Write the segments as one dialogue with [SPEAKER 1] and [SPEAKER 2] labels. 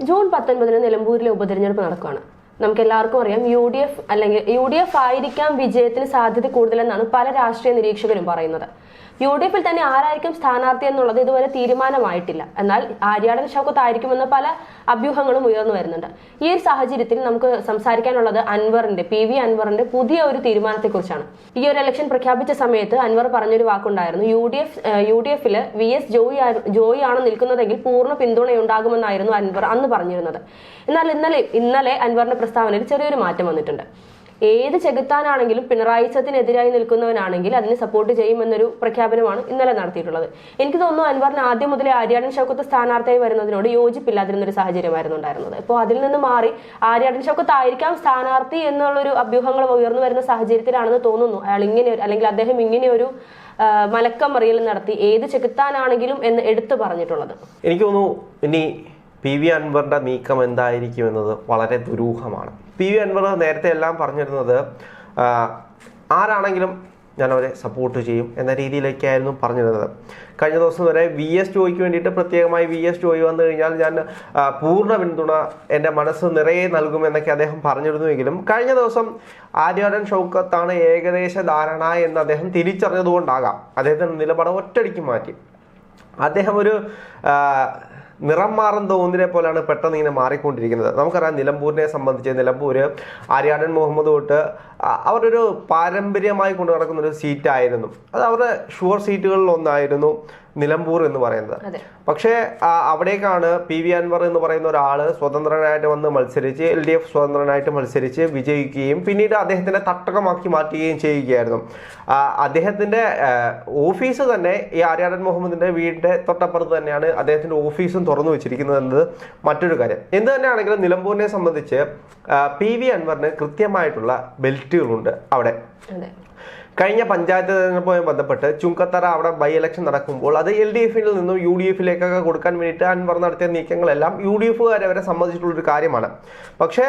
[SPEAKER 1] June പത്തൊൻപതിന് നിലമ്പൂരിലെ ഉപതെരഞ്ഞെടുപ്പ് നടക്കുകയാണ് നമുക്ക് എല്ലാവർക്കും അറിയാം യു ഡി എഫ് അല്ലെങ്കിൽ യു ഡി എഫ് ആയിരിക്കാം വിജയത്തിന് സാധ്യത കൂടുതലെന്നാണ് പല രാഷ്ട്രീയ നിരീക്ഷകരും പറയുന്നത്. യു ഡി എഫിൽ തന്നെ ആരായിരിക്കും സ്ഥാനാർത്ഥി എന്നുള്ളത് ഇതുവരെ തീരുമാനമായിട്ടില്ല. എന്നാൽ ആര്യാടൻ ഷൗക്കത്ത് ആയിരിക്കുമെന്ന് പല അഭ്യൂഹങ്ങളും ഉയർന്നു വരുന്നുണ്ട്. ഈ ഒരു സാഹചര്യത്തിൽ നമുക്ക് സംസാരിക്കാനുള്ളത് അൻവറിന്റെ പി വി അൻവറിന്റെ പുതിയ ഒരു തീരുമാനത്തെക്കുറിച്ചാണ്. ഈ ഒരു ഇലക്ഷൻ പ്രഖ്യാപിച്ച സമയത്ത് അൻവർ പറഞ്ഞൊരു വാക്കുണ്ടായിരുന്നു. U D F U D എഫിൽ വി എസ് ജോയി ജോയി ആണ് നിൽക്കുന്നതെങ്കിൽ പൂർണ പിന്തുണയുണ്ടാകുമെന്നായിരുന്നു അൻവർ അന്ന് പറഞ്ഞിരുന്നത്. എന്നാൽ ഇന്നലെ ഇന്നലെ അൻവറിന്റെ പ്രസ്താവനയിൽ ചെറിയൊരു മാറ്റം വന്നിട്ടുണ്ട്. ഏത് ചെകുത്താനാണെങ്കിലും പിണറായി സത്തിനെതിരായി നിൽക്കുന്നവനാണെങ്കിൽ അതിനെ സപ്പോർട്ട് ചെയ്യുമെന്നൊരു പ്രഖ്യാപനമാണ് ഇന്നലെ നടത്തിയിട്ടുള്ളത്. എനിക്ക് തോന്നുന്നു അൻവറിന് ആദ്യം മുതലേ ആര്യാടൻ ഷൗക്കത്ത് സ്ഥാനാർത്ഥിയായി വരുന്നതിനോട് യോജിപ്പില്ലാതിരുന്ന ഒരു സാഹചര്യമായിരുന്നു ഉണ്ടായിരുന്നത്. അപ്പോൾ അതിൽ നിന്ന് മാറി ആര്യാടൻ ഷൗക്കത്ത് ആയിരിക്കാം സ്ഥാനാർത്ഥി എന്നുള്ളൊരു അഭ്യൂഹങ്ങൾ ഉയർന്നു വരുന്ന സാഹചര്യത്തിലാണെന്ന് തോന്നുന്നു. അയാൾ ഇങ്ങനെ അല്ലെങ്കിൽ അദ്ദേഹം ഇങ്ങനെ ഒരു ആ, മലക്കം മറിയൽ നടത്തി ഏത് ചെകുത്താനാണെങ്കിലും എന്ന് എടുത്തു പറഞ്ഞിട്ടുള്ളത്.
[SPEAKER 2] എനിക്ക് തോന്നുന്നു ഇനി പി വി അൻവറിന്റെ നീക്കം എന്തായിരിക്കും എന്നത് വളരെ ദുരൂഹമാണ്. പി വി അൻവർ നേരത്തെ എല്ലാം പറഞ്ഞിരുന്നത് ആരാണെങ്കിലും ഞാൻ അവരെ സപ്പോർട്ട് ചെയ്യും എന്ന രീതിയിലേക്കായിരുന്നു പറഞ്ഞിരുന്നത്. കഴിഞ്ഞ ദിവസം വരെ വി എസ് ജോയിക്ക് വേണ്ടിയിട്ട് പ്രത്യേകമായി വി എസ് ജോയി വന്നു കഴിഞ്ഞാൽ ഞാൻ പൂർണ പിന്തുണ എന്റെ മനസ്സ് നിറയെ നൽകുമെന്നൊക്കെ അദ്ദേഹം പറഞ്ഞിരുന്നുവെങ്കിലും കഴിഞ്ഞ ദിവസം ആര്യാടൻ ഷൗക്കത്താണ് ഏകദേശ ധാരണ എന്ന് അദ്ദേഹം തിരിച്ചറിഞ്ഞതുകൊണ്ടാകാം. അദ്ദേഹത്തിന്റെ നിലപാട് ഒറ്റടിക്ക് മാറ്റി. അദ്ദേഹം ഒരു നിറം മാറുന്ന ഒന്നിനെ പോലെയാണ് പെട്ടെന്ന് ഇങ്ങനെ മാറിക്കൊണ്ടിരിക്കുന്നത്. നമുക്കറിയാം നിലമ്പൂരിനെ സംബന്ധിച്ച് നിലമ്പൂർ ആര്യാടൻ മുഹമ്മദ് തൊട്ട് അവരൊരു പാരമ്പര്യമായി കൊണ്ടു നടക്കുന്ന ഒരു സീറ്റായിരുന്നു അത് അവരുടെ ഷുവർ സീറ്റുകളിൽ ഒന്നായിരുന്നു. നിലമ്പൂർ എന്ന് പറയുന്നത്. പക്ഷെ അവിടേക്കാണ് പി വി അൻവർ എന്ന് പറയുന്ന ഒരാൾ സ്വതന്ത്രനായിട്ട് വന്ന് മത്സരിച്ച് എൽ ഡി എഫ് സ്വതന്ത്രനായിട്ട് മത്സരിച്ച് വിജയിക്കുകയും പിന്നീട് അദ്ദേഹത്തിനെ തട്ടകമാക്കി മാറ്റുകയും ചെയ്യുകയായിരുന്നു. അദ്ദേഹത്തിന്റെ ഓഫീസ് തന്നെ ഈ ആര്യാടൻ മുഹമ്മദിന്റെ വീടിന്റെ തൊട്ടപ്പുറത്ത് തന്നെയാണ് അദ്ദേഹത്തിന്റെ ഓഫീസും തുറന്നു വെച്ചിരിക്കുന്നത് എന്നത് മറ്റൊരു കാര്യം. എന്ത് തന്നെയാണെങ്കിലും നിലമ്പൂരിനെ സംബന്ധിച്ച് പി വി അൻവറിന് കൃത്യമായിട്ടുള്ള ബെൽറ്റുകളുണ്ട് അവിടെ. കഴിഞ്ഞ പഞ്ചായത്ത് തെരഞ്ഞെടുപ്പുമായി ബന്ധപ്പെട്ട് ചുങ്കത്തറ അവിടെ ബൈ ഇലക്ഷൻ നടക്കുമ്പോൾ അത് എൽ ഡി എഫിൽ നിന്നും യു ഡി എഫിലേക്കൊക്കെ കൊടുക്കാൻ വേണ്ടിയിട്ട് അൻവർ നടത്തിയ നീക്കങ്ങളെല്ലാം യു ഡി എഫുകാരെ വരെ സംബന്ധിച്ചിട്ടുള്ളൊരു കാര്യമാണ്. പക്ഷേ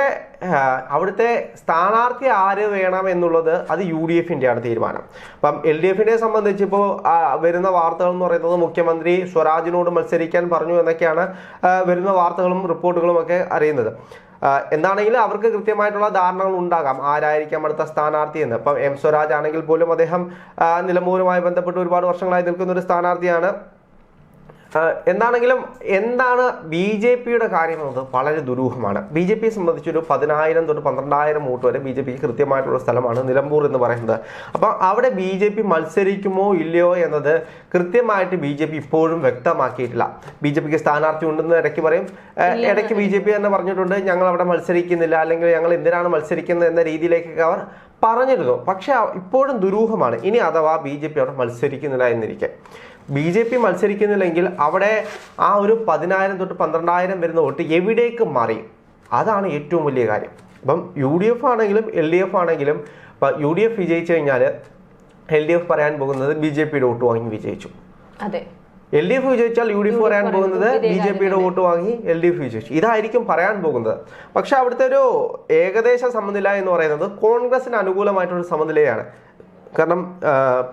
[SPEAKER 2] അവിടുത്തെ സ്ഥാനാർത്ഥി ആര് വേണം എന്നുള്ളത് അത് യു ഡി എഫിന്റെയാണ് തീരുമാനം. അപ്പം എൽ ഡി എഫിനെ സംബന്ധിച്ച് ഇപ്പോൾ വരുന്ന വാർത്തകൾ എന്ന് പറയുന്നത് മുഖ്യമന്ത്രി സ്വരാജിനോട് മത്സരിക്കാൻ പറഞ്ഞു എന്നൊക്കെയാണ് വരുന്ന വാർത്തകളും റിപ്പോർട്ടുകളും ഒക്കെ അറിയുന്നത്. എന്താണെങ്കിലും അവർക്ക് കൃത്യമായിട്ടുള്ള ധാരണകൾ ഉണ്ടാകാം. ആരായിരിക്കാം അടുത്ത സ്ഥാനാർത്ഥി എന്ന്. ഇപ്പം എം സ്വരാജ് ആണെങ്കിൽ പോലും അദ്ദേഹം നിലമ്പൂരുമായി ബന്ധപ്പെട്ട് ഒരുപാട് വർഷങ്ങളായി നിൽക്കുന്ന ഒരു സ്ഥാനാർത്ഥിയാണ്. എന്താണെങ്കിലും എന്താണ് ബി ജെ പിയുടെ കാര്യം എന്നത് വളരെ ദുരൂഹമാണ്. ബി ജെ പിയെ സംബന്ധിച്ചൊരു പതിനായിരം തൊട്ട് പന്ത്രണ്ടായിരം വോട്ട് വരെ ബി ജെ പിക്ക് കൃത്യമായിട്ടുള്ള സ്ഥലമാണ് നിലമ്പൂർ എന്ന് പറയുന്നത്. അപ്പം അവിടെ ബി ജെ പി മത്സരിക്കുമോ ഇല്ലയോ എന്നത് കൃത്യമായിട്ട് ബി ജെ പി ഇപ്പോഴും വ്യക്തമാക്കിയിട്ടില്ല. ബി ജെ പിക്ക് സ്ഥാനാർത്ഥി ഉണ്ടെന്ന് ഇടയ്ക്ക് പറയും. ഇടയ്ക്ക് ബി ജെ പി തന്നെ പറഞ്ഞിട്ടുണ്ട് ഞങ്ങൾ അവിടെ മത്സരിക്കുന്നില്ല അല്ലെങ്കിൽ ഞങ്ങൾ എന്തിനാണ് മത്സരിക്കുന്നത് എന്ന രീതിയിലേക്കൊക്കെ അവർ പറഞ്ഞിരുന്നു. പക്ഷേ ഇപ്പോഴും ദുരൂഹമാണ്. ഇനി അഥവാ ബി ജെ പി അവിടെ മത്സരിക്കുന്നില്ല എന്നിരിക്കെ. ബി ജെ പി മത്സരിക്കുന്നില്ലെങ്കിൽ അവിടെ ആ ഒരു പതിനായിരം തൊട്ട് പന്ത്രണ്ടായിരം വരുന്ന വോട്ട് എവിടേക്ക് മാറി? അതാണ് ഏറ്റവും വലിയ കാര്യം. അപ്പം യു ഡി എഫ് ആണെങ്കിലും എൽ ഡി എഫ് ആണെങ്കിലും ഇപ്പം യു ഡി എഫ് വിജയിച്ചു കഴിഞ്ഞാൽ എൽ ഡി എഫ് പറയാൻ പോകുന്നത് ബി ജെ പിയുടെ വോട്ട് വാങ്ങി വിജയിച്ചു.
[SPEAKER 1] അതെ.
[SPEAKER 2] എൽ ഡി എഫ് വിജയിച്ചാൽ യു ഡി എഫ് പറയാൻ പോകുന്നത് ബി ജെ പിയുടെ വോട്ട് വാങ്ങി എൽ ഡി എഫ് വിജയിച്ചു. ഇതായിരിക്കും പറയാൻ പോകുന്നത്. പക്ഷെ അവിടുത്തെ ഒരു ഏകദേശ സമനില എന്ന് പറയുന്നത് കോൺഗ്രസിന് അനുകൂലമായിട്ടുള്ള സമനിലയാണ്. കാരണം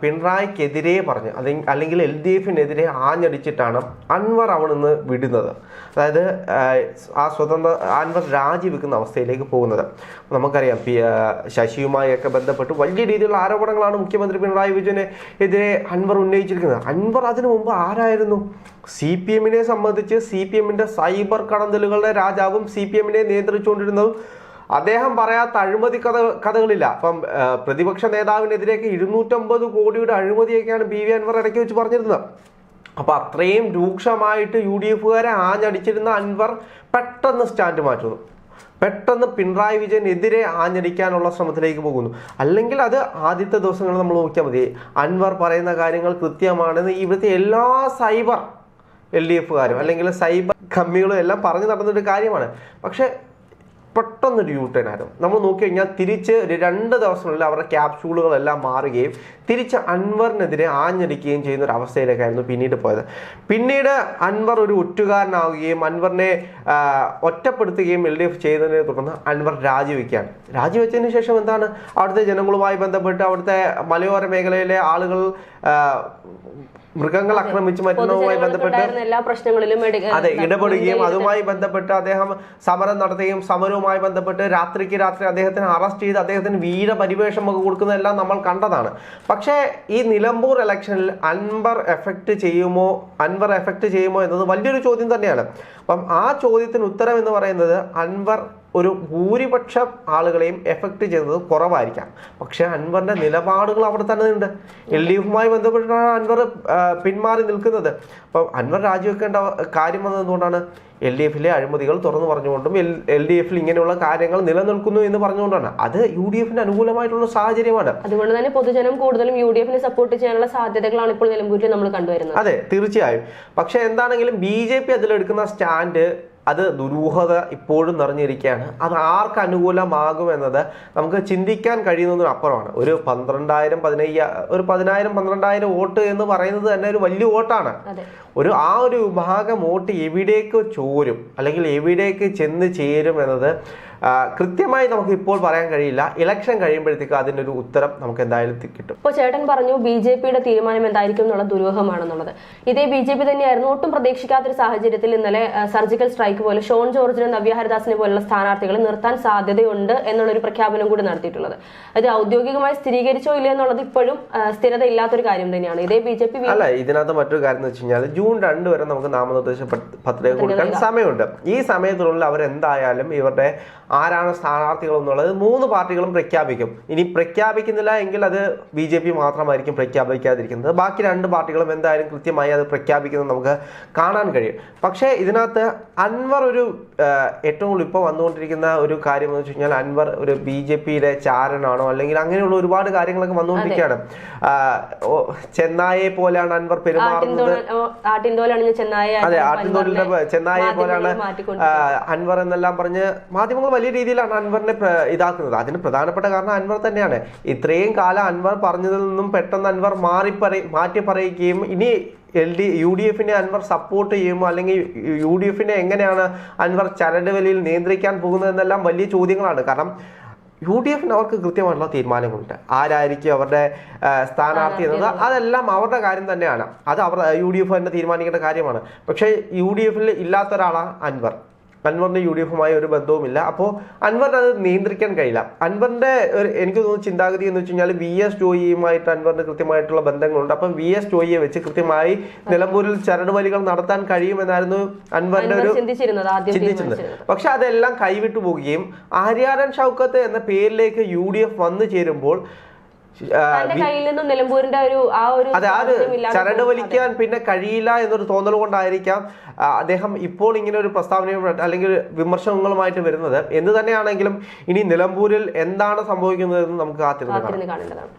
[SPEAKER 2] പിണറായിക്കെതിരെ പറഞ്ഞ് അല്ലെങ്കിൽ അല്ലെങ്കിൽ എൽ ഡി എഫിനെതിരെ ആഞ്ഞടിച്ചിട്ടാണ് അൻവർ അവിടെ വിടുന്നത്. അതായത് ആ, സ്വതന്ത്ര അൻവർ രാജിവെക്കുന്ന അവസ്ഥയിലേക്ക് പോകുന്നത്. നമുക്കറിയാം പി ശശിയുമായൊക്കെ ബന്ധപ്പെട്ട് വലിയ രീതിയിലുള്ള ആരോപണങ്ങളാണ് മുഖ്യമന്ത്രി പിണറായി വിജയനെ എതിരെ അൻവർ ഉന്നയിച്ചിരിക്കുന്നത്. അൻവർ അതിനു മുമ്പ് ആരായിരുന്നു? സി പി എമ്മിനെ സംബന്ധിച്ച് സി പി എമ്മിന്റെ സൈബർ കടന്തലുകളുടെ രാജാവും സി പി എമ്മിനെ നിയന്ത്രിച്ചുകൊണ്ടിരുന്നതും അദ്ദേഹം പറയാത്ത അഴിമതി കഥ കഥകളില്ല. അപ്പം പ്രതിപക്ഷ നേതാവിനെതിരെയൊക്കെ ഇരുന്നൂറ്റമ്പത് കോടിയുടെ അഴിമതിയൊക്കെയാണ് ബി വി അൻവർ ഇടയ്ക്ക് വെച്ച് പറഞ്ഞിരുന്നത്. അപ്പൊ അത്രയും രൂക്ഷമായിട്ട് യു ഡി എഫുകാരെ ആഞ്ഞടിച്ചിരുന്ന അൻവർ പെട്ടെന്ന് സ്റ്റാൻഡ് മാറ്റുന്നു. പെട്ടെന്ന് പിണറായി വിജയനെതിരെ ആഞ്ഞടിക്കാനുള്ള ശ്രമത്തിലേക്ക് പോകുന്നു. അല്ലെങ്കിൽ അത് ആദ്യത്തെ ദിവസങ്ങൾ നമ്മൾ നോക്കിയാൽ മതി. അൻവർ പറയുന്ന കാര്യങ്ങൾ കൃത്യമാണെന്ന് ഇവിടുത്തെ എല്ലാ സൈബർ എൽ ഡി എഫുകാരും അല്ലെങ്കിൽ സൈബർ കമ്മികളും എല്ലാം പറഞ്ഞു നടന്നൊരു കാര്യമാണ്. പക്ഷേ പെട്ടെന്നൊരു യൂ ടേൺ ആയിരുന്നു നമ്മൾ നോക്കി കഴിഞ്ഞാൽ തിരിച്ച് ഒരു രണ്ട് ദിവസങ്ങളിൽ അവരുടെ ക്യാപ്സ്യൂളുകളെല്ലാം മാറുകയും തിരിച്ച് അൻവറിനെതിരെ ആഞ്ഞടിക്കുകയും ചെയ്യുന്ന ഒരു അവസ്ഥയിലേക്കായിരുന്നു പിന്നീട് പോയത്. പിന്നീട് അൻവർ ഒരു ഒറ്റുകാരനാവുകയും അൻവറിനെ ഒറ്റപ്പെടുത്തുകയും എൽ ഡി എഫ് ചെയ്തതിനെ തുടർന്ന് അൻവർ രാജിവെക്കുകയാണ്. രാജിവെച്ചതിന് ശേഷം എന്താണ്? അവിടുത്തെ ജനങ്ങളുമായി ബന്ധപ്പെട്ട് അവിടുത്തെ മലയോര മേഖലയിലെ ആളുകൾ മൃഗങ്ങൾ ആക്രമിച്ചു മറ്റുന്നതുമായി ബന്ധപ്പെട്ട്
[SPEAKER 1] എല്ലാ പ്രശ്നങ്ങളിലും എടു-
[SPEAKER 2] അതെ ഇടപെടുകയും അതുമായി ബന്ധപ്പെട്ട് അദ്ദേഹം സമരം നടത്തുകയും സമരവുമായി ബന്ധപ്പെട്ട് രാത്രിക്ക് രാത്രി അദ്ദേഹത്തിന് അറസ്റ്റ് ചെയ്ത് അദ്ദേഹത്തിന് വീരപരിവേഷം ഒക്കെ കൊടുക്കുന്നതെല്ലാം നമ്മൾ കണ്ടതാണ്. പക്ഷേ ഈ നിലമ്പൂർ ഇലക്ഷനിൽ അൻവർ എഫക്ട് ചെയ്യുമോ അൻവർ എഫക്ട് ചെയ്യുമോ എന്നത് വലിയൊരു ചോദ്യം തന്നെയാണ്. അപ്പം ആ ചോദ്യത്തിന് ഉത്തരം എന്ന് പറയുന്നത് അൻവർ ഒരു ഭൂരിപക്ഷം ആളുകളെയും എഫക്റ്റ് ചെയ്യുന്നത് കുറവായിരിക്കാം. പക്ഷെ അൻവറിന്റെ നിലപാടുകൾ അവിടെ തന്നെ ഉണ്ട്. എൽ ഡി എഫുമായി ബന്ധപ്പെട്ടിട്ടാണ് അൻവർ പിന്മാറി നിൽക്കുന്നത്. അപ്പം അൻവർ രാജിവെക്കേണ്ട കാര്യം വന്നതുകൊണ്ടാണ് എൽ ഡി എഫിലെ അഴിമതികൾ തുറന്നു പറഞ്ഞുകൊണ്ടും എൽ എൽ ഡി എഫിൽ ഇങ്ങനെയുള്ള കാര്യങ്ങൾ നിലനിൽക്കുന്നു എന്ന് പറഞ്ഞുകൊണ്ടാണ്. അത് യു ഡി എഫിന് അനുകൂലമായിട്ടുള്ള സാഹചര്യമാണ്.
[SPEAKER 1] അതുകൊണ്ട് തന്നെ പൊതുജനം കൂടുതലും യു ഡി എഫിനെ സപ്പോർട്ട് ചെയ്യാനുള്ള സാധ്യതകളാണ് ഇപ്പോൾ നിലമ്പൂരിൽ നമ്മൾ കണ്ടുവരുന്നത്.
[SPEAKER 2] അതെ തീർച്ചയായും. പക്ഷെ എന്താണെങ്കിലും ബി ജെ പി അതിലെടുക്കുന്ന സ്റ്റാൻഡ് അത് ദുരൂഹത ഇപ്പോഴും നിറഞ്ഞിരിക്കുകയാണ്. അത് ആർക്ക് അനുകൂലമാകുമെന്നത് നമുക്ക് ചിന്തിക്കാൻ കഴിയുന്നതിന് അപ്പുറമാണ്. ഒരു പന്ത്രണ്ടായിരം പതിനയ്യ ഒരു പതിനായിരം പന്ത്രണ്ടായിരം വോട്ട് എന്ന് പറയുന്നത് തന്നെ ഒരു വലിയ വോട്ടാണ്. ഒരു ആ ഒരു വിഭാഗം വോട്ട് എവിടേക്ക് ചോരും അല്ലെങ്കിൽ എവിടേക്ക് ചെന്ന് ചേരും എന്നത് കൃത്യമായി നമുക്ക് ഇപ്പോൾ പറയാൻ കഴിയില്ല. ഇലക്ഷൻ കഴിയുമ്പോഴത്തേക്ക് അതിനൊരു ഉത്തരം നമുക്ക് എന്തായാലും കിട്ടും.
[SPEAKER 1] ഇപ്പോൾ ചേട്ടൻ പറഞ്ഞു ബി ജെ പിയുടെ തീരുമാനം എന്തായിരിക്കും എന്നുള്ള ദുരൂഹമാണെന്നുള്ളത്. ഇതേ ബി ജെ പി തന്നെയായിരുന്നു ഒട്ടും പ്രതീക്ഷിക്കാത്തൊരു സാഹചര്യത്തിൽ ഇന്നലെ സർജിക്കൽ സ്ട്രൈക്ക് പോലെ ഷോൺ ജോർജിനെ നവ്യഹരിദാസിനെ പോലുള്ള സ്ഥാനാർത്ഥികളെ നിർത്താൻ സാധ്യതയുണ്ട് എന്നുള്ളൊരു പ്രഖ്യാപനം കൂടി നടത്തിയിട്ടുള്ളത്. അത് ഔദ്യോഗികമായി സ്ഥിരീകരിച്ചോ ഇല്ല എന്നുള്ളത് ഇപ്പോഴും സ്ഥിരത ഇല്ലാത്തൊരു കാര്യം തന്നെയാണ്. ഇതേ ബി ജെ പി
[SPEAKER 2] അല്ല ഇതിനകത്ത് മറ്റൊരു കാര്യം എന്ന് വെച്ച് കഴിഞ്ഞാൽ ജൂൺ രണ്ട് വരെ നമുക്ക് നാമനിർദ്ദേശ പത്- പത്രിക കൊടുക്കാൻ സമയമുണ്ട്. ഈ സമയത്തിനുള്ളിൽ അവർ എന്തായാലും ഇവരുടെ ആരാണ് സ്ഥാനാർത്ഥികൾ എന്നുള്ളത് മൂന്ന് പാർട്ടികളും പ്രഖ്യാപിക്കും. ഇനി പ്രഖ്യാപിക്കുന്നില്ല എങ്കിൽ അത് ബി ജെ പി മാത്രമായിരിക്കും പ്രഖ്യാപിക്കാതിരിക്കുന്നത്. ബാക്കി രണ്ട് പാർട്ടികളും എന്തായാലും കൃത്യമായി അത് പ്രഖ്യാപിക്കുന്നത് നമുക്ക് കാണാൻ കഴിയും. പക്ഷേ ഇതിനകത്ത് അൻവർ ഒരു ഏറ്റവും കൂടുതൽ ഇപ്പോൾ വന്നുകൊണ്ടിരിക്കുന്ന ഒരു കാര്യം എന്ന് വെച്ച് കഴിഞ്ഞാൽ അൻവർ ഒരു ബി ജെ പിയിലെ ചാരനാണോ? അല്ലെങ്കിൽ അങ്ങനെയുള്ള ഒരുപാട് കാര്യങ്ങളൊക്കെ വന്നുകൊണ്ടിരിക്കുകയാണ്. ചെന്നായെ പോലെയാണ് അൻവർ പെരുമാറുന്നത്. അതെ ആട്ടിൻതോലിന്റെ ചെന്നായെ പോലെയാണ് അൻവർ എന്നെല്ലാം പറഞ്ഞ് മാധ്യമങ്ങൾ വലിയ രീതിയിലാണ് അൻവറിനെ ഇതാക്കുന്നത്. അതിന് പ്രധാനപ്പെട്ട കാരണം അൻവർ തന്നെയാണ്. ഇത്രയും കാലം അൻവർ പറഞ്ഞതിൽ നിന്നും പെട്ടെന്ന് അൻവർ മാറി പറ മാറ്റി പറയുകയും ഇനി എൽ ഡി യു ഡി എഫിനെ അൻവർ സപ്പോർട്ട് ചെയ്യുമോ? അല്ലെങ്കിൽ യു ഡി എഫിനെ എങ്ങനെയാണ് അൻവർ ചരട് വലിയിൽ നിയന്ത്രിക്കാൻ പോകുന്നത് എന്നെല്ലാം വലിയ ചോദ്യങ്ങളാണ്. കാരണം യു ഡി എഫിന് അവർക്ക് കൃത്യമായിട്ടുള്ള തീരുമാനങ്ങളുണ്ട്. ആരായിരിക്കും അവരുടെ സ്ഥാനാർത്ഥി എന്നത് അതെല്ലാം അവരുടെ കാര്യം തന്നെയാണ്. അത് അവർ യു ഡി എഫ് തന്നെ തീരുമാനിക്കേണ്ട കാര്യമാണ്. പക്ഷേ യു ഡി എഫിൽ ഇല്ലാത്ത ഒരാളാണ് അൻവർ. അൻവറിന് യു ഡി എഫുമായി ഒരു ബന്ധവുമില്ല. അപ്പോൾ അൻവറിന് അത് നിയന്ത്രിക്കാൻ കഴിയില്ല. അൻവറിന്റെ ഒരു എനിക്ക് തോന്നുന്നു ചിന്താഗതി എന്ന് വെച്ച് കഴിഞ്ഞാൽ വി എസ് ജോയിയുമായിട്ട് അൻവറിന് കൃത്യമായിട്ടുള്ള ബന്ധങ്ങളുണ്ട്. അപ്പം വി എസ് ജോയിയെ വെച്ച് കൃത്യമായി നിലമ്പൂരിൽ ചരടുവലികൾ നടത്താൻ കഴിയുമെന്നായിരുന്നു അൻവറിന്റെ ഒരു
[SPEAKER 1] ചിന്തിച്ചിരുന്നത്.
[SPEAKER 2] പക്ഷെ അതെല്ലാം കൈവിട്ടു പോവുകയും ആര്യാടൻ ഷൗക്കത്ത് എന്ന പേരിലേക്ക് യു ഡി എഫ് വന്നു ചേരുമ്പോൾ
[SPEAKER 1] നിലമ്പൂരിന്റെ ഒരു ആ ഒരു
[SPEAKER 2] അതെ ആ ഒരു ചരട് വലിക്കാൻ പിന്നെ കഴിയില്ല എന്നൊരു തോന്നൽ കൊണ്ടായിരിക്കാം അദ്ദേഹം ഇപ്പോൾ ഇങ്ങനെ ഒരു പ്രസ്താവനയും അല്ലെങ്കിൽ വിമർശനങ്ങളുമായിട്ട് വരുന്നത്. എന്ത് തന്നെയാണെങ്കിലും ഇനി നിലമ്പൂരിൽ എന്താണ് സംഭവിക്കുന്നത് എന്ന് നമുക്ക് കാത്തിരുന്ന് കാണാം.
[SPEAKER 1] കാണേണ്ടതാണ്.